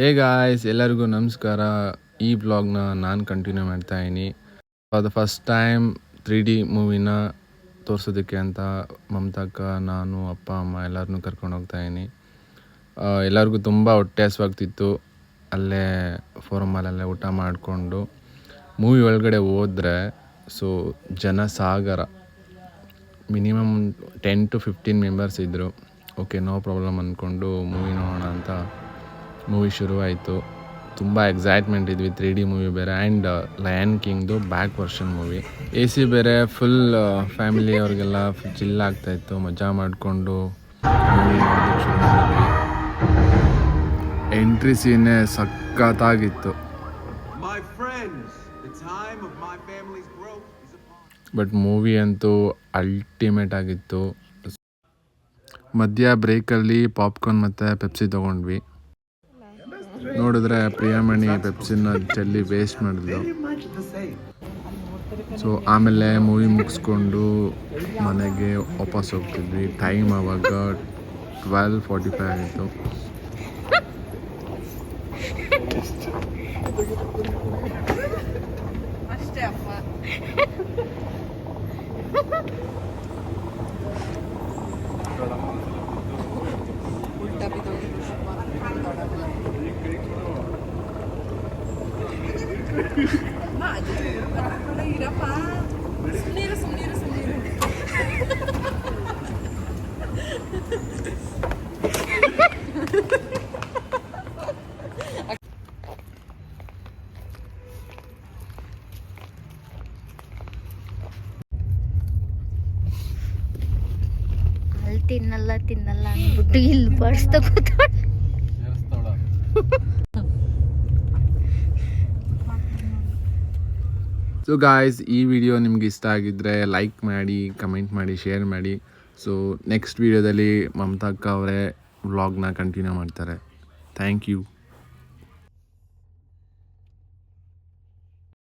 Hey guys ಎಲ್ಲರಿಗೂ ನಮಸ್ಕಾರ. ಈ ಬ್ಲಾಗ್ನ ನಾನು ಕಂಟಿನ್ಯೂ ಮಾಡ್ತಾ ಇದ್ದೀನಿ. For the first time three D ಮೂವಿನ ತೋರಿಸೋದಕ್ಕೆ ಅಂತ ಮಮತಾಕ್ಕ, ನಾನು, ಅಪ್ಪ, ಅಮ್ಮ ಎಲ್ಲರನ್ನೂ ಕರ್ಕೊಂಡು ಹೋಗ್ತಾ ಇದ್ದೀನಿ. ಎಲ್ಲರಿಗೂ ತುಂಬ ಹೊಟ್ಟೆ ಹಸುವಾಗ್ತಿತ್ತು ಅಲ್ಲೇ ಫೋರಮಲ್ಲೇ ಊಟ ಮಾಡಿಕೊಂಡು ಮೂವಿ ಒಳಗಡೆ ಹೋದರೆ ಸೊ ಜನ ಸಾಗರ minimum ten to fifteen members ಇದ್ದರು ಓಕೆ ನೋ ಪ್ರಾಬ್ಲಮ್ ಅಂದ್ಕೊಂಡು ಮೂವಿ ನೋಡೋಣ ಅಂತ ಮೂವಿ ಶುರುವಾಯಿತು. ತುಂಬ ಎಕ್ಸೈಟ್ಮೆಂಟ್ ಇದ್ವಿ ತ್ರೀ ಡಿ ಮೂವಿ ಬೇರೆ and lion ಕಿಂಗ್ದು back version movie A C ಬೇರೆ ಫುಲ್ ಫ್ಯಾಮಿಲಿ ಅವ್ರಿಗೆಲ್ಲ ಚಿಲ್ ಆಗ್ತಾಯಿತ್ತು ಮಜಾ ಮಾಡಿಕೊಂಡು ಮೂವಿ ನೋಡೋದಕ್ಕೆ ಶುರು ಮಾಡಿದ್ವಿ. ಎಂಟ್ರಿ ಸೀನೇ ಸಖತ್ತಾಗಿತ್ತು. ಬಟ್ ಮೂವಿ ಅಂತೂ ಅಲ್ಟಿಮೇಟ್ ಆಗಿತ್ತು. ಮಧ್ಯ ಬ್ರೇಕಲ್ಲಿ ಪಾಪ್ಕಾರ್ನ್ ಮತ್ತು ಪೆಪ್ಸಿ ತೊಗೊಂಡ್ವಿ. ನೋಡಿದ್ರೆ ಪ್ರಿಯಾಮಣಿ ಪೆಪ್ಸಿನ ಚೆಲ್ಲಿ ವೇಸ್ಟ್ ಮಾಡಿದ್ಲು. ಸೊ ಆಮೇಲೆ ಮೂವಿ ಮುಗಿಸ್ಕೊಂಡು ಮನೆಗೆ ವಾಪಸ್ ಹೋಗ್ತಿದ್ವಿ. ಟೈಮ್ ಆವಾಗ ಟ್ವೆಲ್ ಫಾರ್ಟಿ ಫೈವ್ ಆಯಿತು ಅಪ್ಪ ಉಲ್ಟಾ ಬಿದ್ದೋಗಿದ್ದು ಅಮ್ಮ, ಅದು ಕರ್ಕೊಂಡು ತಿನ್ನಲ್ಲ ತಿನ್ನಲ್ಲ ಅಂದ್ಬಿಟ್ಟು ಇಲ್ಲಿ ಬಡಿಸ್ತಾ ಕೂತ್ಕೊಂಡು. ಸೊ ಗಾಯ್ಸ್ ಈ ವಿಡಿಯೋ ನಿಮ್ಗೆ ಇಷ್ಟ ಆಗಿದ್ದರೆ ಲೈಕ್ ಮಾಡಿ ಕಮೆಂಟ್ ಮಾಡಿ ಶೇರ್ ಮಾಡಿ. ಸೊ ನೆಕ್ಸ್ಟ್ ವಿಡಿಯೋದಲ್ಲಿ ಮಮತಾ ಅಕ್ಕ ಅವರೇ ವ್ಲಾಗ್ನ ಕಂಟಿನ್ಯೂ ಮಾಡ್ತಾರೆ. Thank you